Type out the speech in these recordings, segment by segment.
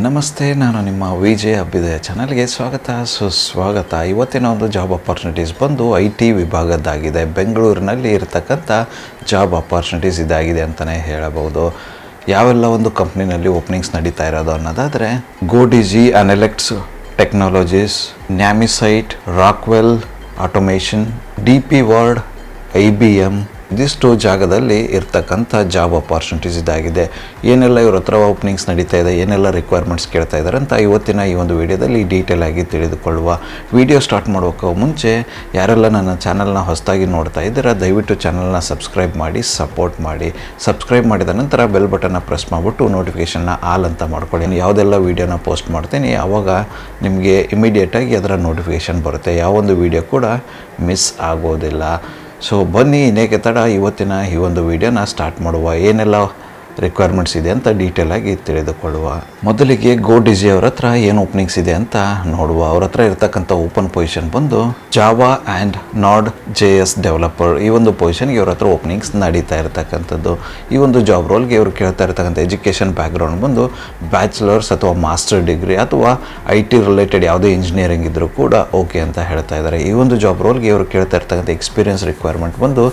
ನಮಸ್ತೆ, ನಾನು ನಿಮ್ಮ ವಿಜಯ್ ಅಭ್ಯುದಯ ಚಾನಲ್ಗೆ ಸ್ವಾಗತ. ಸುಸ್ವಾಗತ. ಇವತ್ತಿನ ಒಂದು ಜಾಬ್ ಅಪಾರ್ಚುನಿಟೀಸ್ ಬಂದು ಐ ಟಿ ವಿಭಾಗದ್ದಾಗಿದೆ. ಬೆಂಗಳೂರಿನಲ್ಲಿ ಇರತಕ್ಕಂಥ ಜಾಬ್ ಅಪಾರ್ಚುನಿಟೀಸ್ ಇದಾಗಿದೆ ಅಂತಲೇ ಹೇಳಬಹುದು. ಯಾವೆಲ್ಲ ಒಂದು ಕಂಪ್ನಿನಲ್ಲಿ ಓಪನಿಂಗ್ಸ್ ನಡೀತಾ ಇರೋದು ಅನ್ನೋದಾದರೆ ಗೋಡಿಜಿ ಅನೆಲೆಕ್ಟ್ಸ್ technologies ನ್ಯಾಮಿಸೈಟ್ Rockwell automation D P World I B M ಇದಿಷ್ಟು ಜಾಗದಲ್ಲಿ ಇರ್ತಕ್ಕಂಥ ಜಾಬ್ ಅಪಾರ್ಚುನಿಟೀಸ್ ಇದಾಗಿದೆ. ಏನೆಲ್ಲ ಇವ್ರ ಹತ್ರ ಓಪನಿಂಗ್ಸ್ ನಡೀತಾ ಇದೆ, ಏನೆಲ್ಲ ರಿಕ್ವೈರ್ಮೆಂಟ್ಸ್ ಕೇಳ್ತಾ ಇದ್ದಾರೆ ಅಂತ ಇವತ್ತಿನ ಈ ಒಂದು ವಿಡಿಯೋದಲ್ಲಿ ಡೀಟೇಲ್ ಆಗಿ ತಿಳಿದುಕೊಳ್ಳುವ ವಿಡಿಯೋ ಸ್ಟಾರ್ಟ್ ಮಾಡೋಕ್ಕೂ ಮುಂಚೆ ಯಾರೆಲ್ಲ ನನ್ನ ಚಾನಲ್ನ ಹೊಸದಾಗಿ ನೋಡ್ತಾ ಇದ್ದೀರಾ, ದಯವಿಟ್ಟು ಚಾನಲ್ನ ಸಬ್ಸ್ಕ್ರೈಬ್ ಮಾಡಿ ಸಪೋರ್ಟ್ ಮಾಡಿ. ಸಬ್ಸ್ಕ್ರೈಬ್ ಮಾಡಿದ ನಂತರ ಬೆಲ್ ಬಟನ್ನ ಪ್ರೆಸ್ ಮಾಡಿಬಿಟ್ಟು ನೋಟಿಫಿಕೇಷನ್ನ ಆಲ್ ಅಂತ ಮಾಡ್ಕೊಳ್ಳಿ. ಯಾವುದೆಲ್ಲ ವೀಡಿಯೋನ ಪೋಸ್ಟ್ ಮಾಡ್ತೀನಿ ಆವಾಗ ನಿಮಗೆ ಇಮಿಡಿಯೇಟಾಗಿ ಅದರ ನೋಟಿಫಿಕೇಷನ್ ಬರುತ್ತೆ. ಯಾವೊಂದು ವಿಡಿಯೋ ಕೂಡ ಮಿಸ್ ಆಗೋದಿಲ್ಲ. ಸೊ ಬನ್ನಿ ಇನ್ನೇಕೆ ತಡ ಇವತ್ತಿನ ಈ ಒಂದು ವಿಡಿಯೋನ ಸ್ಟಾರ್ಟ್ ಮಾಡುವ. ಏನೆಲ್ಲ ರಿಕ್ವೈರ್ಮೆಂಟ್ಸ್ ಇದೆ ಅಂತ ಡೀಟೇಲ್ ಆಗಿ ತಿಳಿದುಕೊಳ್ಳುವ. ಮೊದಲಿಗೆ ಗೋ ಡಿಜಿ ಅವ್ರ ಹತ್ರ ಏನು ಓಪನಿಂಗ್ಸ್ ಇದೆ ಅಂತ ನೋಡುವ. ಅವ್ರ ಹತ್ರ ಇರತಕ್ಕಂಥ ಓಪನ್ ಪೊಸಿಷನ್ ಬಂದು Java and Node J S developer ಈ ಒಂದು ಪೊಸಿಷನ್ಗೆ ಇವ್ರ ಹತ್ರ ಓಪನಿಂಗ್ಸ್ ನಡೀತಾ ಇರತಕ್ಕಂಥದ್ದು. ಈ ಒಂದು ಜಾಬ್ ರೋಲ್ಗೆ ಇವರು ಕೇಳ್ತಾ ಇರ್ತಕ್ಕಂಥ ಎಜುಕೇಷನ್ ಬ್ಯಾಕ್ಗ್ರೌಂಡ್ ಬಂದು ಬ್ಯಾಚುಲರ್ಸ್ ಅಥವಾ ಮಾಸ್ಟರ್ ಡಿಗ್ರಿ ಅಥವಾ ಐ ಟಿ ರಿಲೇಟೆಡ್ ಯಾವುದೇ ಇಂಜಿನಿಯರಿಂಗ್ ಇದ್ದರೂ ಕೂಡ ಓಕೆ ಅಂತ ಹೇಳ್ತಾ ಇದ್ದಾರೆ. ಈ ಒಂದು ಜಾಬ್ ರೋಲ್ಗೆ ಇವರು ಕೇಳ್ತಾ ಇರ್ತಕ್ಕಂಥ ಎಕ್ಸ್ಪೀರಿಯನ್ಸ್ ರಿಕ್ವೈರ್ಮೆಂಟ್ ಬಂದು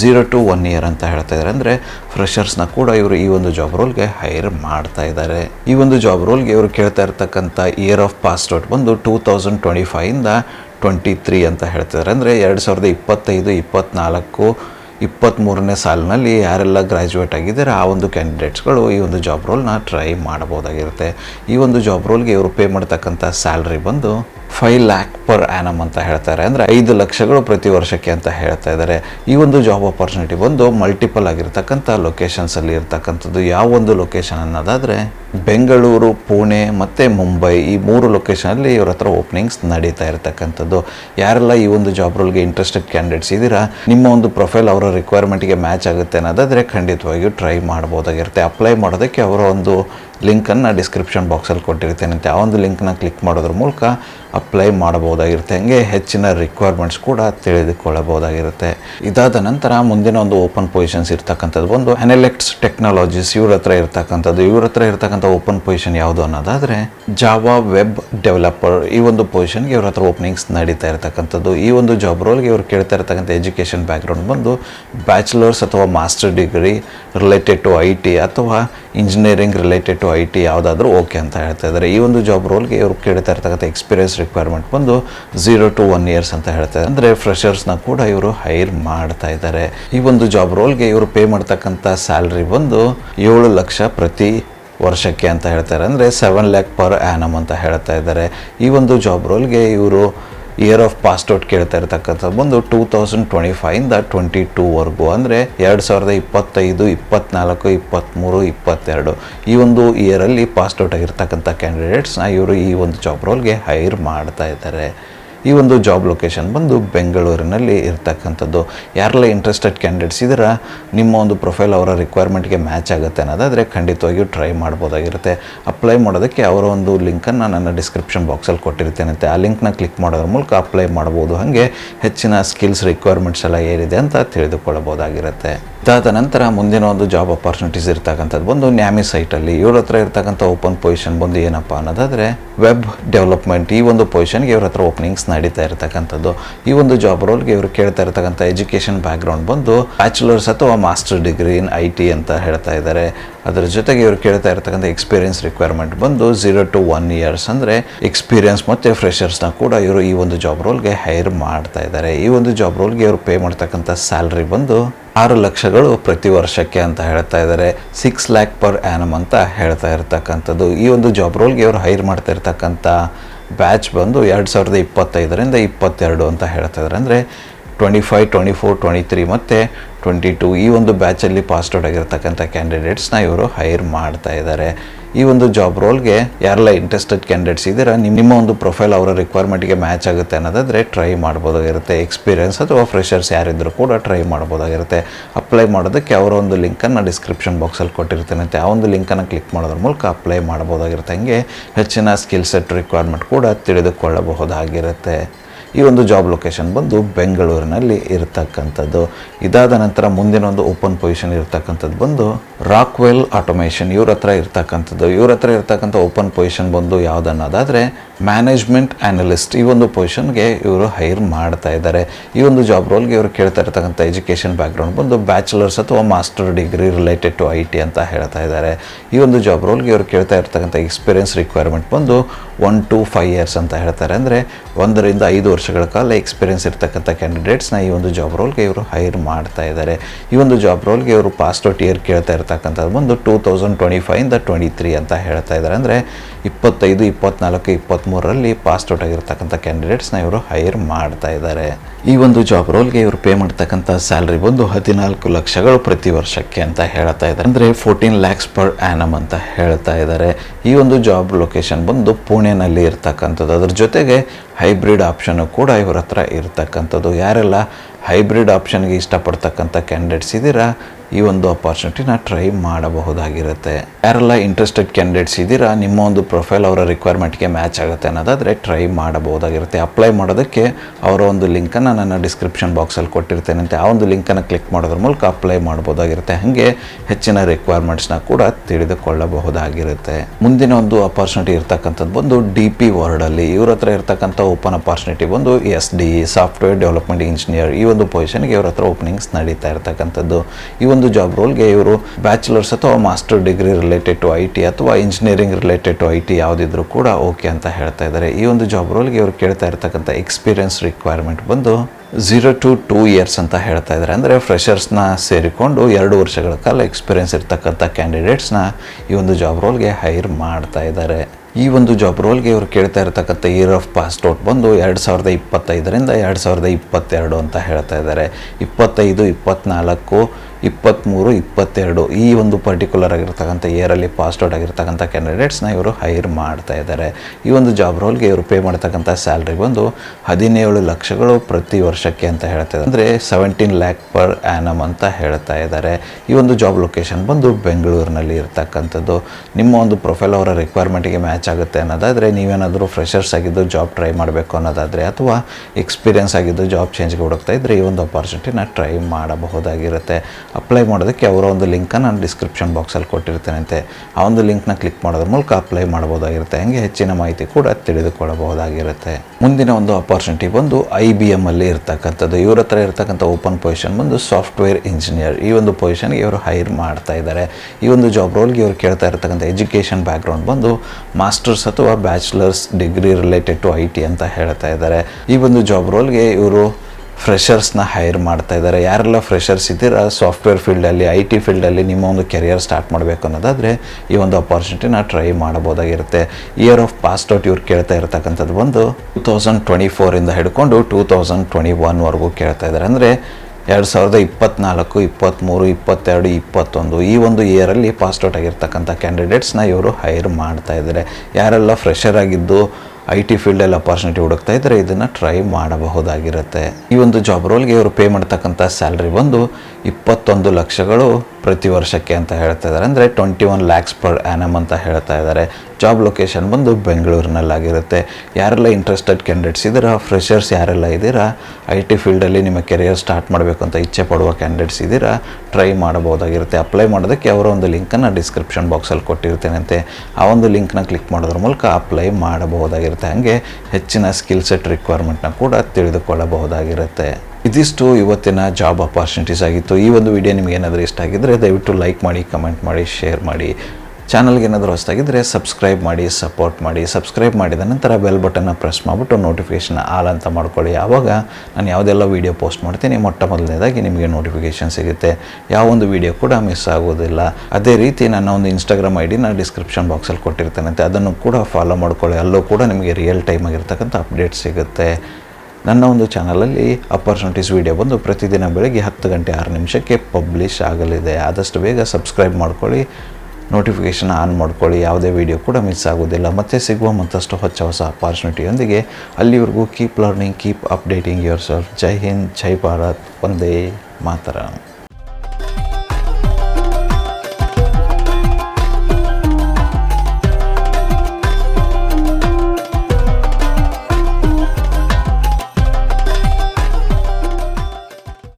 ಝೀರೋ ಟು ಒನ್ ಇಯರ್ ಅಂತ ಹೇಳ್ತಾ ಇದ್ದಾರೆ. ಅಂದರೆ ಫ್ರೆಷರ್ಸ್ನ ಕೂಡ ಇವರು ಈ ಒಂದು ಜಾಬ್ ರೋಲ್ಗೆ ಹೈರ್ ಮಾಡ್ತಾ ಇದ್ದಾರೆ. ಈ ಒಂದು ಜಾಬ್ ರೋಲ್ಗೆ ಇವರು ಕೇಳ್ತಾ ಇರ್ತಕ್ಕಂಥ ಇಯರ್ ಆಫ್ ಪಾಸ್ಟ್ ಔಟ್ ಬಂದು ಟೂ ತೌಸಂಡ್ ಟ್ವೆಂಟಿ ಫೈವಿಂದ ಟ್ವೆಂಟಿ ತ್ರೀ ಅಂತ ಹೇಳ್ತಿದ್ದಾರೆ. ಅಂದರೆ ಎರಡು ಸಾವಿರದ ಇಪ್ಪತ್ತೈದು ಇಪ್ಪತ್ತ್ನಾಲ್ಕು ಇಪ್ಪತ್ತ್ಮೂರನೇ ಸಾಲಿನಲ್ಲಿ ಯಾರೆಲ್ಲ ಗ್ರ್ಯಾಜುಯೇಟ್ ಆಗಿದ್ದಾರೆ, ಆ ಒಂದು ಕ್ಯಾಂಡಿಡೇಟ್ಸ್ಗಳು ಈ ಒಂದು ಜಾಬ್ ರೋಲ್ನ ಟ್ರೈ ಮಾಡ್ಬೋದಾಗಿರುತ್ತೆ ಈ ಒಂದು ಜಾಬ್ ರೋಲ್ಗೆ ಇವರು ಪೇ ಮಾಡ್ತಕ್ಕಂಥ ಸ್ಯಾಲ್ರಿ ಬಂದು ಫೈವ್ ಲ್ಯಾಕ್ ಪರ್ ಆ್ಯನಮ್ ಅಂತ ಹೇಳ್ತಾರೆ. ಅಂದರೆ ಐದು ಲಕ್ಷಗಳು ಪ್ರತಿ ವರ್ಷಕ್ಕೆ ಅಂತ ಹೇಳ್ತಾ ಇದ್ದಾರೆ. ಈ ಒಂದು ಜಾಬ್ ಅಪರ್ಚುನಿಟಿ ಬಂದು ಮಲ್ಟಿಪಲ್ ಆಗಿರ್ತಕ್ಕಂಥ ಲೊಕೇಶನ್ಸಲ್ಲಿ ಇರ್ತಕ್ಕಂಥದ್ದು ಯಾವ ಒಂದು ಲೊಕೇಶನ್ ಅನ್ನೋದಾದರೆ ಬೆಂಗಳೂರು, ಪುಣೆ ಮತ್ತು ಮುಂಬೈ ಈ ಮೂರು ಲೊಕೇಶನಲ್ಲಿ ಇವ್ರ ಹತ್ರ ಓಪನಿಂಗ್ಸ್ ನಡೀತಾ ಇರ್ತಕ್ಕಂಥದ್ದು. ಯಾರೆಲ್ಲ ಈ ಒಂದು ಜಾಬ್ ರೋಲ್ಗೆ ಇಂಟ್ರೆಸ್ಟೆಡ್ ಕ್ಯಾಂಡಿಡೇಟ್ಸ್ ಇದ್ದೀರಾ ನಿಮ್ಮ ಒಂದು ಪ್ರೊಫೈಲ್ ಅವರ ರಿಕ್ವೈರ್ಮೆಂಟ್ಗೆ ಮ್ಯಾಚ್ ಆಗುತ್ತೆ ಅನ್ನೋದಾದರೆ ಖಂಡಿತವಾಗಿಯೂ ಟ್ರೈ ಮಾಡ್ಬೋದಾಗಿರುತ್ತೆ ಅಪ್ಲೈ ಮಾಡೋದಕ್ಕೆ ಅವರ ಒಂದು ಲಿಂಕನ್ನು ಡಿಸ್ಕ್ರಿಪ್ಷನ್ ಬಾಕ್ಸಲ್ಲಿ ಕೊಟ್ಟಿರ್ತೇನೆ ಆ ಒಂದು ಲಿಂಕ್ನ ಕ್ಲಿಕ್ ಮಾಡೋದ್ರ ಮೂಲಕ ಅಪ್ಲೈ ಮಾಡಬಹುದಾಗಿರುತ್ತೆ. ಹಂಗೆ ಹೆಚ್ಚಿನ ರಿಕ್ವೈರ್ಮೆಂಟ್ಸ್ ಕೂಡ ತಿಳಿದುಕೊಳ್ಳಬಹುದಾಗಿರುತ್ತೆ. ಇದಾದ ನಂತರ ಮುಂದಿನ ಒಂದು ಓಪನ್ ಪೊಸಿಷನ್ಸ್ ಇರ್ತಕ್ಕಂಥದ್ದು. ಒಂದು ಅನಲೆಕ್ಟ್ಸ್ ಟೆಕ್ನಾಲಜೀಸ್ ಇವ್ರ ಹತ್ರ ಇರ್ತಕ್ಕಂಥದ್ದು. ಇವ್ರ ಹತ್ರ ಇರ್ತಕ್ಕಂಥ ಓಪನ್ ಪೊಸಿಷನ್ ಯಾವುದು ಅನ್ನೋದಾದರೆ ಜಾವಾ ವೆಬ್ ಡೆವಲಪರ್ ಈ ಒಂದು ಪೊಸಿಷನ್ಗೆ ಇವ್ರ ಹತ್ರ ಓಪನಿಂಗ್ಸ್ ನಡೀತಾ ಇರ್ತಕ್ಕಂಥದ್ದು. ಈ ಒಂದು ಜಾಬ್ ರೋಲ್ಗೆ ಇವ್ರು ಕೇಳ್ತಾ ಇರ್ತಕ್ಕಂಥ ಎಜುಕೇಷನ್ ಬ್ಯಾಕ್ಗ್ರೌಂಡ್ ಬಂದು ಬ್ಯಾಚುಲರ್ಸ್ ಅಥವಾ master degree related to I T ಅಥವಾ engineering related to I T ಯಾವುದಾದ್ರೂ ಓಕೆ ಅಂತ ಹೇಳ್ತಾ ಇದ್ದಾರೆ. ಈ ಒಂದು ಜಾಬ್ ರೋಲ್ಗೆ ಇವರು ಕೇಳ್ತಾ ಇರ್ತಕ್ಕಂಥ ಎಕ್ಸ್ಪೀರಿಯನ್ಸ್ ರಿಕ್ವೈರ್ಮೆಂಟ್ ಬಂದು ಝೀರೋ ಟು ಒನ್ ಇಯರ್ಸ್ ಅಂತ ಹೇಳ್ತಾರೆ. ಅಂದರೆ ಫ್ರೆಷರ್ಸ್ನ ಕೂಡ ಇವರು ಹೈರ್ ಮಾಡ್ತಾ ಇದ್ದಾರೆ. ಈ ಒಂದು ಜಾಬ್ ರೋಲ್ಗೆ ಇವರು ಪೇ ಮಾಡ್ತಕ್ಕಂಥ ಸ್ಯಾಲ್ರಿ ಬಂದು ಏಳು ಲಕ್ಷ ಪ್ರತಿ ವರ್ಷಕ್ಕೆ ಅಂತ ಹೇಳ್ತಾರೆ. ಅಂದರೆ ಸೆವೆನ್ ಲ್ಯಾಕ್ ಪರ್ ಆ್ಯನಮ್ ಅಂತ ಹೇಳ್ತಾ ಇದ್ದಾರೆ. ಈ ಒಂದು ಜಾಬ್ ರೋಲ್ಗೆ ಇವರು ಇಯರ್ ಆಫ್ ಪಾಸ್ಟ್ಔಟ್ ಕೇಳ್ತಾ ಇರ್ತಕ್ಕಂಥ ಬಂದು ಟೂ ತೌಸಂಡ್ ಟ್ವೆಂಟಿ ಫೈವಿಂದ ಟ್ವೆಂಟಿ ಟೂವರೆಗೂ ಅಂದರೆ ಎರಡು ಸಾವಿರದ ಇಪ್ಪತ್ತೈದು, ಇಪ್ಪತ್ನಾಲ್ಕು ಇಪ್ಪತ್ತ್ಮೂರು ಇಪ್ಪತ್ತೆರಡು. ಈ ಒಂದು ಇಯರಲ್ಲಿ ಪಾಸ್ಔಟ್ ಆಗಿರ್ತಕ್ಕಂಥ ಕ್ಯಾಂಡಿಡೇಟ್ಸ್ನ ಇವರು ಈ ಒಂದು ಜಾಬ್ ರೋಲ್ಗೆ ಹೈರ್ ಮಾಡ್ತಾ ಇದ್ದಾರೆ. ಈ ಒಂದು ಜಾಬ್ ಲೊಕೇಶನ್ ಬಂದು ಬೆಂಗಳೂರಿನಲ್ಲಿ ಇರ್ತಕ್ಕಂಥದ್ದು. ಯಾರೆಲ್ಲ ಇಂಟ್ರೆಸ್ಟೆಡ್ ಕ್ಯಾಂಡಿಡೇಟ್ಸ್ ನಿಮ್ಮ ಒಂದು ಪ್ರೊಫೈಲ್ ಅವರ ರಿಕ್ವೈರ್ಮೆಂಟ್ಗೆ ಮ್ಯಾಚ್ ಆಗುತ್ತೆ ಅನ್ನೋದಾದರೆ ಖಂಡಿತವಾಗಿಯೂ ಟ್ರೈ ಮಾಡ್ಬೋದಾಗಿರುತ್ತೆ. ಅಪ್ಲೈ ಮಾಡೋದಕ್ಕೆ ಅವರ ಒಂದು ಲಿಂಕನ್ನು ನನ್ನ ಡಿಸ್ಕ್ರಿಪ್ಷನ್ ಬಾಕ್ಸಲ್ಲಿ ಕೊಟ್ಟಿರ್ತೇನಂತೆ ಆ ಲಿಂಕ್ನ ಕ್ಲಿಕ್ ಮಾಡೋದ್ರ ಮೂಲಕ ಅಪ್ಲೈ ಮಾಡ್ಬೋದು. ಹಾಗೆ ಹೆಚ್ಚಿನ ಸ್ಕಿಲ್ಸ್ ರಿಕ್ವೈರ್ಮೆಂಟ್ಸ್ ಎಲ್ಲ ಏನಿದೆ ಅಂತ ತಿಳಿದುಕೊಳ್ಳಬಹುದಾಗಿರುತ್ತೆ. ಇದಾದ ನಂತರ ಮುಂದಿನ ಒಂದು ಜಾಬ್ ಅಪಾರ್ಚುನಿಟೀಸ್ ಇರ್ತಕ್ಕಂಥದ್ದು. ಬಂದು ನ್ಯಾಮಿ ಸೈಟಲ್ಲಿ ಇವ್ರ ಹತ್ರ ಇರ್ತಕ್ಕಂಥ ಓಪನ್ ಪೊಸಿಷನ್ ಬಂದು ಏನಪ್ಪ ಅನ್ನೋದಾದರೆ ವೆಬ್ ಡೆವಲಪ್ಮೆಂಟ್ ಈ ಒಂದು ಪೊಸಿಷನ್ಗೆ ಇವ್ರ ಹತ್ರ ಓಪನಿಂಗ್ಸ್ ನಡೀತಾ ಇರ್ತಕ್ಕಂಥದ್ದು. ಈ ಒಂದು ಜಾಬ್ ರೋಲ್ಗೆ ಇವರು ಕೇಳ್ತಾ ಇರ್ತಕ್ಕಂಥ ಎಜುಕೇಷನ್ ಬ್ಯಾಕ್ಗ್ರೌಂಡ್ ಬಂದು ಬ್ಯಾಚುಲರ್ಸ್ ಅಥವಾ master degree in I T ಅಂತ ಹೇಳ್ತಾ ಇದ್ದಾರೆ ಅದರ ಜೊತೆಗೆ ಇವರು ಕೇಳ್ತಾ ಇರ್ತಕ್ಕಂಥ ಎಕ್ಸ್ಪೀರಿಯನ್ಸ್ ರಿಕ್ವೈರ್ಮೆಂಟ್ ಬಂದು ಝೀರೋ ಟು ಒನ್ ಇಯರ್ಸ್ ಅಂದರೆ ಎಕ್ಸ್ಪೀರಿಯನ್ಸ್ ಮತ್ತು ಫ್ರೆಷರ್ಸ್ನ ಕೂಡ ಇವರು ಈ ಒಂದು ಜಾಬ್ ರೋಲ್ಗೆ ಹೈರ್ ಮಾಡ್ತಾ ಇದ್ದಾರೆ. ಈ ಒಂದು ಜಾಬ್ ರೋಲ್ಗೆ ಇವರು ಪೇ ಮಾಡ್ತಕ್ಕಂಥ ಸ್ಯಾಲ್ರಿ ಬಂದು ಆರು ಲಕ್ಷಗಳು ಪ್ರತಿ ವರ್ಷಕ್ಕೆ ಅಂತ ಹೇಳ್ತಾ ಇದ್ದಾರೆ. ಸಿಕ್ಸ್ ಲ್ಯಾಕ್ ಪರ್ ಆ್ಯನಮ್ ಅಂತ ಹೇಳ್ತಾ ಇರ್ತಕ್ಕಂಥದ್ದು. ಈ ಒಂದು ಜಾಬ್ ರೋಲ್ಗೆ ಇವರು ಹೈರ್ ಮಾಡ್ತಾ ಇರ್ತಕ್ಕಂಥ ಬ್ಯಾಚ್ ಬಂದು ಎರಡು ಸಾವಿರದ ಇಪ್ಪತ್ತೈದರಿಂದ ಇಪ್ಪತ್ತೆರಡು ಅಂತ ಹೇಳ್ತಾ ಇದ್ದಾರೆ. ಅಂದರೆ twenty five twenty four twenty three ಮತ್ತು ಟ್ವೆಂಟಿ ಟು ಈ ಒಂದು ಬ್ಯಾಚಲ್ಲಿ ಪಾಸ್ಔಟ್ ಆಗಿರ್ತಕ್ಕಂಥ ಕ್ಯಾಂಡಿಡೇಟ್ಸ್ನ ಇವರು ಹೈರ್ ಮಾಡ್ತಾ ಇದ್ದಾರೆ ಈ ಒಂದು ಜಾಬ್ ರೋಲ್ಗೆ ಯಾರೆಲ್ಲ ಇಂಟ್ರೆಸ್ಟೆಡ್ ಕ್ಯಾಂಡಿಡೇಟ್ಸ್ ಇದ್ದೀರಾ ನಿಮ್ಮ ನಿಮ್ಮ ಒಂದು ಪ್ರೊಫೈಲ್ ಅವರ ರಿಕ್ವೈರ್ಮೆಂಟ್ಗೆ ಮ್ಯಾಚ್ ಆಗುತ್ತೆ ಅನ್ನೋದಾದರೆ ಟ್ರೈ ಮಾಡ್ಬೋದಾಗಿರುತ್ತೆ. ಎಕ್ಸ್ಪೀರಿಯನ್ಸ್ ಅಥವಾ ಫ್ರೆಷರ್ಸ್ ಯಾರಿದ್ದರೂ ಕೂಡ ಟ್ರೈ ಮಾಡ್ಬೋದಾಗಿರುತ್ತೆ. ಅಪ್ಲೈ ಮಾಡೋದಕ್ಕೆ ಅವರ ಒಂದು ಲಿಂಕನ್ನು ಡಿಸ್ಕ್ರಿಪ್ಷನ್ ಬಾಕ್ಸಲ್ಲಿ ಕೊಟ್ಟಿರ್ತೇನೆ ಆ ಒಂದು ಲಿಂಕನ್ನು ಕ್ಲಿಕ್ ಮಾಡೋದ್ರ ಮೂಲಕ ಅಪ್ಲೈ ಮಾಡ್ಬೋದಾಗಿರುತ್ತೆ. ಹಂಗೆ ಹೆಚ್ಚಿನ ಸ್ಕಿಲ್ ಸೆಟ್ ರಿಕ್ವೈರ್ಮೆಂಟ್ ಕೂಡ ತಿಳಿದುಕೊಳ್ಳಬಹುದಾಗಿರುತ್ತೆ. ಈ ಒಂದು ಜಾಬ್ ಲೊಕೇಶನ್ ಬಂದು ಬೆಂಗಳೂರಿನಲ್ಲಿ ಇರತಕ್ಕಂಥದ್ದು. ಇದಾದ ನಂತರ ಮುಂದಿನ ಒಂದು ಓಪನ್ ಪೊಸಿಷನ್ ಇರತಕ್ಕಂಥದ್ದು ಬಂದು ರಾಕ್ವೆಲ್ ಆಟೋಮೇಷನ್ ಇವ್ರ ಹತ್ರ ಇರ್ತಕ್ಕಂಥದ್ದು. ಇವ್ರ ಹತ್ರ ಇರ್ತಕ್ಕಂಥ ಓಪನ್ ಪೊಸಿಷನ್ ಬಂದು ಯಾವುದನ್ನೋದಾದರೆ ಮ್ಯಾನೇಜ್ಮೆಂಟ್ ಆ್ಯನಲಿಸ್ಟ್ ಈ ಒಂದು ಪೊಸಿಷನ್ಗೆ ಇವರು ಹೈರ್ ಮಾಡ್ತಾ ಇದ್ದಾರೆ. ಈ ಒಂದು ಜಾಬ್ ರೋಲ್ಗೆ ಇವರು ಕೇಳ್ತಾ ಇರ್ತಕ್ಕಂಥ ಎಜುಕೇಷನ್ ಬ್ಯಾಕ್ಗ್ರೌಂಡ್ ಬಂದು ಬ್ಯಾಚುಲರ್ಸ್ ಅಥವಾ master degree related to I T ಅಂತ ಹೇಳ್ತಾ ಇದ್ದಾರೆ. ಈ ಒಂದು ಜಾಬ್ ರೋಲ್ಗೆ ಇವರು ಕೇಳ್ತಾ ಇರ್ತಕ್ಕಂಥ ಎಕ್ಸ್ಪೀರಿಯನ್ಸ್ ರಿಕ್ವೈರ್ಮೆಂಟ್ ಬಂದು ಒನ್ ಟು ಫೈವ್ ಇಯರ್ಸ್ ಅಂತ ಹೇಳ್ತಾರೆ. ಅಂದರೆ ಒಂದರಿಂದ ಐದು ವರ್ಷಗಳ ಕಾಲ ಎಕ್ಸ್ಪೀರಿಯನ್ಸ್ ಇರ್ತಕ್ಕಂಥ ಕ್ಯಾಂಡಿಡೇಟ್ಸ್ನ ಈ ಒಂದು ಜಾಬ್ ರೋಲ್ಗೆ ಇವರು ಹೈರ್ ಮಾಡ್ತಾ ಇದ್ದಾರೆ. ಈ ಒಂದು ಜಾಬ್ ರೋಲ್ಗೆ ಇವರು ಪಾಸ್ಟ್ ಔಟ್ ಇಯರ್ ಕೇಳ್ತಾ ಇರ್ತಕ್ಕಂಥದ್ದು ಬಂದು ಟೂ ತೌಸಂಡ್ ಟ್ವೆಂಟಿ ಫೈವಿಂದ ಟ್ವೆಂಟಿ ತ್ರೀ ಅಂತ ಹೇಳ್ತಾ ಇದ್ದಾರೆ. ಅಂದರೆ ಇಪ್ಪತ್ತೈದು, ಇಪ್ಪತ್ನಾಲ್ಕು ಇಪ್ಪತ್ತ್ಮೂರರಲ್ಲಿ ಪಾಸ್ಟ್ ಔಟ್ ಆಗಿರ್ತಕ್ಕಂಥ ಕ್ಯಾಂಡಿಡೇಟ್ಸ್ನ ಇವರು ಹೈರ್ ಮಾಡ್ತಾ ಇದ್ದಾರೆ. ಈ ಒಂದು ಜಾಬ್ ರೋಲ್ಗೆ ಇವರು ಪೇ ಮಾಡ್ತಕ್ಕಂಥ ಸ್ಯಾಲ್ರಿ ಬಂದು ಹದಿನಾಲ್ಕು ಲಕ್ಷಗಳು ಪ್ರತಿ ವರ್ಷಕ್ಕೆ ಅಂತ ಹೇಳ್ತಾ ಇದ್ದಾರೆ. ಅಂದರೆ ಫೋರ್ಟೀನ್ ಲ್ಯಾಕ್ಸ್ ಪರ್ ಆ್ಯನಮ್ ಅಂತ ಹೇಳ್ತಾ ಇದ್ದಾರೆ. ಈ ಒಂದು ಜಾಬ್ ಲೊಕೇಶನ್ ಬಂದು ಪುಣೆನಲ್ಲಿ ಇರ್ತಕ್ಕಂಥದ್ದು. ಅದ್ರ ಜೊತೆಗೆ ಹೈಬ್ರಿಡ್ ಆಪ್ಷನ್ನು ಕೂಡ ಇವ್ರ ಹತ್ರ ಇರ್ತಕ್ಕಂಥದ್ದು. ಯಾರೆಲ್ಲ ಹೈಬ್ರಿಡ್ ಆಪ್ಷನ್ಗೆ ಇಷ್ಟಪಡ್ತಕ್ಕಂಥ ಕ್ಯಾಂಡಿಡೇಟ್ಸ್ ಇದ್ದೀರಾ ಈ ಒಂದು ಅಪಾರ್ಚುನಿಟಿನ ಟ್ರೈ ಮಾಡಬಹುದಾಗಿರುತ್ತೆ. ಯಾರೆಲ್ಲ ಇಂಟ್ರೆಸ್ಟೆಡ್ ಕ್ಯಾಂಡಿಡೇಟ್ಸ್ ಇದ್ದೀರಾ, ನಿಮ್ಮ ಒಂದು ಪ್ರೊಫೈಲ್ ಅವರ ರಿಕ್ವೈರ್ಮೆಂಟ್ಗೆ ಮ್ಯಾಚ್ ಆಗುತ್ತೆ ಅನ್ನೋದಾದರೆ ಟ್ರೈ ಮಾಡಬಹುದಾಗಿರುತ್ತೆ. ಅಪ್ಲೈ ಮಾಡೋದಕ್ಕೆ ಅವರ ಒಂದು ಲಿಂಕನ್ನು ನನ್ನ ಡಿಸ್ಕ್ರಿಪ್ಷನ್ ಬಾಕ್ಸಲ್ಲಿ ಕೊಟ್ಟಿರ್ತೇನೆ ಅಂತ ಆ ಒಂದು ಲಿಂಕನ್ನು ಕ್ಲಿಕ್ ಮಾಡೋದ್ರ ಮೂಲಕ ಅಪ್ಲೈ ಮಾಡ್ಬೋದಾಗಿರುತ್ತೆ ಹಾಗೆ ಹೆಚ್ಚಿನ ರಿಕ್ವೈರ್ಮೆಂಟ್ಸ್ನ ಕೂಡ ತಿಳಿದುಕೊಳ್ಳಬಹುದಾಗಿರುತ್ತೆ. ಮುಂದಿನ ಒಂದು ಅಪಾರ್ಚುನಿಟಿ ಇರ್ತಕ್ಕಂಥದ್ದು ಬಂದು ಡಿ ಪಿ ವರ್ಡಲ್ಲಿ ಇವ್ರ ಹತ್ರ ಇರ್ತಕ್ಕಂಥ ಓಪನ್ ಅಪಾರ್ಚುನಿಟಿ ಬಂದು S D software development engineer ಈ ಒಂದು ಪೊಸಿಷನ್ಗೆ ಇವ್ರ ಹತ್ರ ಓಪನಿಂಗ್ಸ್ ನಡೀತಾ ಇರ್ತಕ್ಕಂಥದ್ದು. ಈ ಜಾಬ್ ರೋಲ್ಗೆ ಇವರು ಬ್ಯಾಚುಲರ್ಸ್ ಅಥವಾ master degree related to I T ಅಥವಾ engineering related to I T ಯಾವುದಿದ್ರು ಕೂಡ ಓಕೆ ಅಂತ ಹೇಳ್ತಾ ಇದ್ದಾರೆ. ಈ ಒಂದು ಜಾಬ್ ರೋಲ್ಗೆ ಇವರು ಕೇಳ್ತಾ ಇರ್ತಕ್ಕಂಥ ಎಕ್ಸ್ಪೀರಿಯನ್ಸ್ ರಿಕ್ವೈರ್ಮೆಂಟ್ ಬಂದು ಝೀರೋ ಟು ಟೂ ಇಯರ್ಸ್ ಅಂತ ಹೇಳ್ತಾ ಇದ್ದಾರೆ. ಅಂದರೆ ಫ್ರೆಷರ್ಸ್ನ ಸೇರಿಕೊಂಡು ಎರಡು ವರ್ಷಗಳ ಕಾಲ ಎಕ್ಸ್ಪೀರಿಯನ್ಸ್ ಇರ್ತಕ್ಕಂಥ ಕ್ಯಾಂಡಿಡೇಟ್ಸ್ನ ಈ ಒಂದು ಜಾಬ್ ರೋಲ್ಗೆ ಹೈರ್ ಮಾಡ್ತಾ ಇದ್ದಾರೆ. ಈ ಒಂದು ಜಾಬ್ ರೋಲ್ಗೆ ಇವರು ಕೇಳ್ತಾ ಇರತಕ್ಕಂಥ ಇಯರ್ ಆಫ್ ಪಾಸ್ಔಟ್ ಬಂದು ಎರಡು ಸಾವಿರದ ಇಪ್ಪತ್ತೈದರಿಂದ ಎರಡು ಸಾವಿರದ ಇಪ್ಪತ್ತೆರಡು ಅಂತ ಹೇಳ್ತಾ ಇದ್ದಾರೆ. ಇಪ್ಪತ್ತೈದು ಇಪ್ಪತ್ತ್ನಾಲ್ಕು ಇಪ್ಪತ್ತ್ಮೂರು ಇಪ್ಪತ್ತೆರಡು ಈ ಒಂದು ಪರ್ಟಿಕ್ಯುಲರ್ ಆಗಿರ್ತಕ್ಕಂಥ ಇಯರಲ್ಲಿ ಪಾಸ್ಔಟ್ ಆಗಿರ್ತಕ್ಕಂಥ ಕ್ಯಾಂಡಿಡೇಟ್ಸ್ನ ಇವರು ಹೈರ್ ಮಾಡ್ತಾ ಇದ್ದಾರೆ ಈ ಒಂದು ಜಾಬ್ ರೋಲ್ಗೆ ಇವರು ಪೇ ಮಾಡ್ತಕ್ಕಂಥ ಸ್ಯಾಲ್ರಿ ಬಂದು ಹದಿನೇಳು ಲಕ್ಷಗಳು ಪ್ರತಿ ವರ್ಷಕ್ಕೆ ಅಂತ ಹೇಳ್ತಾ ಇದ್ದಾರೆ ಅಂದರೆ ಸೆವೆಂಟೀನ್ ಲ್ಯಾಕ್ ಪರ್ ಆ್ಯನಮ್ ಅಂತ ಹೇಳ್ತಾ ಇದ್ದಾರೆ ಈ ಒಂದು ಜಾಬ್ ಲೊಕೇಶನ್ ಬಂದು ಬೆಂಗಳೂರಿನಲ್ಲಿ ಇರ್ತಕ್ಕಂಥದ್ದು. ನಿಮ್ಮ ಒಂದು ಪ್ರೊಫೈಲ್ ಅವರ ರಿಕ್ವೈರ್ಮೆಂಟಿಗೆ ಮ್ಯಾಚ್ ಆಗುತ್ತೆ ಅನ್ನೋದಾದರೆ ನೀವೇನಾದರೂ ಫ್ರೆಷರ್ಸ್ ಆಗಿದ್ದು ಜಾಬ್ ಟ್ರೈ ಮಾಡಬೇಕು ಅನ್ನೋದಾದರೆ ಅಥವಾ ಎಕ್ಸ್ಪೀರಿಯನ್ಸ್ ಆಗಿದ್ದು ಜಾಬ್ ಚೇಂಜ್ಗೆ ಹುಡುಕ್ತಾ ಇದ್ದರೆ ಈ ಒಂದು ಅಪಾರ್ಚುನಿಟಿನ ಟ್ರೈ ಮಾಡಬಹುದಾಗಿರುತ್ತೆ. ಅಪ್ಲೈ ಮಾಡೋದಕ್ಕೆ ಅವರ ಒಂದು ಲಿಂಕನ್ನು ನಾನು ಡಿಸ್ಕ್ರಿಪ್ಷನ್ ಬಾಕ್ಸಲ್ಲಿ ಕೊಟ್ಟಿರ್ತೇನಂತೆ. ಆ ಒಂದು ಲಿಂಕ್ನ ಕ್ಲಿಕ್ ಮಾಡೋದ್ರ ಮೂಲಕ ಅಪ್ಲೈ ಮಾಡ್ಬೋದಾಗಿರುತ್ತೆ ಹಾಗೆ ಹೆಚ್ಚಿನ ಮಾಹಿತಿ ಕೂಡ ತಿಳಿದುಕೊಳ್ಳಬಹುದಾಗಿರುತ್ತೆ. ಮುಂದಿನ ಒಂದು ಅಪಾರ್ಚುನಿಟಿ ಬಂದು ಐ ಬಿ ಎಮ್ಮಲ್ಲಿ ಇರ್ತಕ್ಕಂಥದ್ದು. ಇವ್ರ ಹತ್ರ ಇರ್ತಕ್ಕಂಥ ಓಪನ್ ಪೊಸಿಷನ್ ಬಂದು ಸಾಫ್ಟ್ವೇರ್ ಇಂಜಿನಿಯರ್ ಈ ಒಂದು ಪೊಸಿಷನ್ಗೆ ಇವರು ಹೈರ್ ಮಾಡ್ತಾ ಇದ್ದಾರೆ ಈ ಒಂದು ಜಾಬ್ ರೋಲ್ಗೆ ಇವರು ಕೇಳ್ತಾ ಇರ್ತಕ್ಕಂಥ ಎಜುಕೇಷನ್ ಬ್ಯಾಕ್ಗ್ರೌಂಡ್ ಬಂದು ಮಾಸ್ಟರ್ಸ್ ಅಥವಾ bachelors degree related to I T ಅಂತ ಹೇಳ್ತಾ ಇದ್ದಾರೆ ಈ ಒಂದು ಜಾಬ್ ರೋಲ್ಗೆ ಇವರು ಫ್ರೆಷರ್ಸ್ನ ಹೈರ್ ಮಾಡ್ತಾ ಇದ್ದಾರೆ. ಯಾರೆಲ್ಲ ಫ್ರೆಷರ್ಸ್ ಇದ್ದೀರಾ ಸಾಫ್ಟ್ವೇರ್ ಫೀಲ್ಡಲ್ಲಿ ಐ ಟಿ ಫೀಲ್ಡಲ್ಲಿ ನಿಮ್ಮ ಒಂದು ಕೆರಿಯರ್ ಸ್ಟಾರ್ಟ್ ಮಾಡಬೇಕು ಅನ್ನೋದಾದರೆ ಈ ಒಂದು ಅಪಾರ್ಚುನಿಟಿನ ಟ್ರೈ ಮಾಡ್ಬೋದಾಗಿರುತ್ತೆ ಇಯರ್ ಆಫ್ ಪಾಸ್ಟ್ ಔಟ್ ಇವ್ರು ಕೇಳ್ತಾ ಇರ್ತಕ್ಕಂಥದ್ದು ಬಂದು ಟೂ ತೌಸಂಡ್ ಟ್ವೆಂಟಿ ಫೋರಿಂದ ಹಿಡ್ಕೊಂಡು ಟೂ ತೌಸಂಡ್ ಟ್ವೆಂಟಿ ಒನ್ವರೆಗೂ ಕೇಳ್ತಾ ಇದ್ದಾರೆ. ಅಂದರೆ ಎರಡು ಸಾವಿರದ ಇಪ್ಪತ್ತ್ನಾಲ್ಕು ಇಪ್ಪತ್ತ್ಮೂರು ಇಪ್ಪತ್ತೆರಡು, ಇಪ್ಪತ್ತೊಂದು ಈ ಒಂದು ಇಯರಲ್ಲಿ ಪಾಸ್ಟ್ ಔಟ್ ಆಗಿರ್ತಕ್ಕಂಥ ಕ್ಯಾಂಡಿಡೇಟ್ಸ್ನ ಇವರು ಹೈರ್ ಮಾಡ್ತಾ ಇದ್ದಾರೆ. ಯಾರೆಲ್ಲ ಫ್ರೆಷರ್ ಆಗಿದ್ದು ಐ ಟಿ ಫೀಲ್ಡಲ್ಲಿ ಅಪಾರ್ಚುನಿಟಿ ಹುಡುಕ್ತಾ ಇದ್ದರೆ ಇದನ್ನು ಟ್ರೈ ಮಾಡಬಹುದಾಗಿರುತ್ತೆ. ಈ ಒಂದು ಜಾಬ್ ರೋಲ್ಗೆ ಇವರು ಪೇ ಮಾಡ್ತಕ್ಕಂಥ ಸ್ಯಾಲ್ರಿ ಬಂದು ಇಪ್ಪತ್ತೊಂದು ಲಕ್ಷಗಳು ಪ್ರತಿ ವರ್ಷಕ್ಕೆ ಅಂತ ಹೇಳ್ತಾ ಇದ್ದಾರೆ. ಅಂದರೆ twenty one lakhs per annum ಅಂತ ಹೇಳ್ತಾ ಇದ್ದಾರೆ. ಜಾಬ್ ಲೊಕೇಶನ್ ಬಂದು ಬೆಂಗಳೂರಿನಲ್ಲಾಗಿರುತ್ತೆ. ಯಾರೆಲ್ಲ ಇಂಟ್ರೆಸ್ಟೆಡ್ ಕ್ಯಾಂಡಿಡೇಟ್ಸ್ ಇದ್ದೀರಾ ಫ್ರೆಷರ್ಸ್ ಯಾರೆಲ್ಲ ಇದ್ದೀರಾ ಐ ಟಿ ಫೀಲ್ಡಲ್ಲಿ ನಿಮ್ಮ ಕೆರಿಯರ್ ಸ್ಟಾರ್ಟ್ ಮಾಡಬೇಕು ಅಂತ ಇಚ್ಛೆ ಪಡುವ ಕ್ಯಾಂಡಿಡೇಟ್ಸ್ ಇದ್ದೀರಾ ಟ್ರೈ ಮಾಡಬಹುದಾಗಿರುತ್ತೆ. ಅಪ್ಲೈ ಮಾಡೋದಕ್ಕೆ ಅವರ ಒಂದು ಲಿಂಕನ್ನು ಡಿಸ್ಕ್ರಿಪ್ಷನ್ ಬಾಕ್ಸಲ್ಲಿ ಕೊಟ್ಟಿರ್ತೇನಂತೆ. ಆ ಒಂದು ಲಿಂಕ್ನ ಕ್ಲಿಕ್ ಮಾಡೋದ್ರ ಮೂಲಕ ಅಪ್ಲೈ ಮಾಡಬಹುದಾಗಿರುತ್ತೆ. ಹಾಗೆ ಹೆಚ್ಚಿನ ಸ್ಕಿಲ್ ಸೆಟ್ ರಿಕ್ವೈರ್ಮೆಂಟ್ನ ಕೂಡ ತಿಳಿದುಕೊಳ್ಳಬಹುದಾಗಿರುತ್ತೆ. ಇದಿಷ್ಟು ಇವತ್ತಿನ ಜಾಬ್ ಅಪಾರ್ಚುನಿಟೀಸ್ ಆಗಿತ್ತು. ಈ ಒಂದು ವಿಡಿಯೋ ನಿಮ್ಗೆ ಏನಾದರೂ ಇಷ್ಟ ಆಗಿದ್ದರೆ ದಯವಿಟ್ಟು ಲೈಕ್ ಮಾಡಿ ಕಮೆಂಟ್ ಮಾಡಿ ಶೇರ್ ಮಾಡಿ. ಚಾನಲ್ಗೆ ಏನಾದರೂ ಹೊಸದಾಗಿದ್ದರೆ ಸಬ್ಸ್ಕ್ರೈಬ್ ಮಾಡಿ ಸಪೋರ್ಟ್ ಮಾಡಿ. ಸಬ್ಸ್ಕ್ರೈಬ್ ಮಾಡಿದ ನಂತರ ಬೆಲ್ ಬಟನ್ನ ಪ್ರೆಸ್ ಮಾಡಿಬಿಟ್ಟು ನೋಟಿಫಿಕೇಷನ್ ಆಲ್ ಅಂತ ಮಾಡ್ಕೊಳ್ಳಿ. ಆವಾಗ ನಾನು ಯಾವುದೆಲ್ಲ ವೀಡಿಯೋ ಪೋಸ್ಟ್ ಮಾಡ್ತೀನಿ, ಮೊಟ್ಟ ಮೊದಲನೇದಾಗಿ ನಿಮಗೆ ನೋಟಿಫಿಕೇಷನ್ ಸಿಗುತ್ತೆ. ಯಾವ ಒಂದು ವೀಡಿಯೋ ಕೂಡ ಮಿಸ್ ಆಗೋದಿಲ್ಲ. ಅದೇ ರೀತಿ ನನ್ನ ಒಂದು ಇನ್ಸ್ಟಾಗ್ರಾಮ್ ಐ ಡಿನ ಡಿಸ್ಕ್ರಿಪ್ಷನ್ ಬಾಕ್ಸಲ್ಲಿ ಕೊಟ್ಟಿರ್ತೇನಂತೆ. ಅದನ್ನು ಕೂಡ ಫಾಲೋ ಮಾಡ್ಕೊಳ್ಳಿ. ಅಲ್ಲೂ ಕೂಡ ನಿಮಗೆ ರಿಯಲ್ ಟೈಮ್ ಆಗಿರ್ತಕ್ಕಂಥ ಅಪ್ಡೇಟ್ ಸಿಗುತ್ತೆ. ನನ್ನ ಒಂದು ಚಾನಲಲ್ಲಿ ಅಪರ್ಚುನಿಟೀಸ್ ವಿಡಿಯೋ ಬಂದು ಪ್ರತಿದಿನ ಬೆಳಗ್ಗೆ ಹತ್ತು ಗಂಟೆ ಆರು ನಿಮಿಷಕ್ಕೆ ಪಬ್ಲಿಷ್ ಆಗಲಿದೆ. ಆದಷ್ಟು ಬೇಗ ಸಬ್ಸ್ಕ್ರೈಬ್ ಮಾಡ್ಕೊಳ್ಳಿ, ನೋಟಿಫಿಕೇಷನ್ ಆನ್ ಮಾಡ್ಕೊಳ್ಳಿ, ಯಾವುದೇ ವಿಡಿಯೋ ಕೂಡ ಮಿಸ್ ಆಗೋದಿಲ್ಲ ಮತ್ತೆ ಸಿಗುವ ಮತ್ತಷ್ಟು ಹೊಸ ಹೊಸ ಅಪಾರ್ಚುನಿಟಿಯೊಂದಿಗೆ ಅಲ್ಲಿವರೆಗೂ keep learning keep updating yourself ಜೈ ಹಿಂದ್, ಜೈ ಭಾರತ್ ಒಂದೇ ಮಾತರಂ.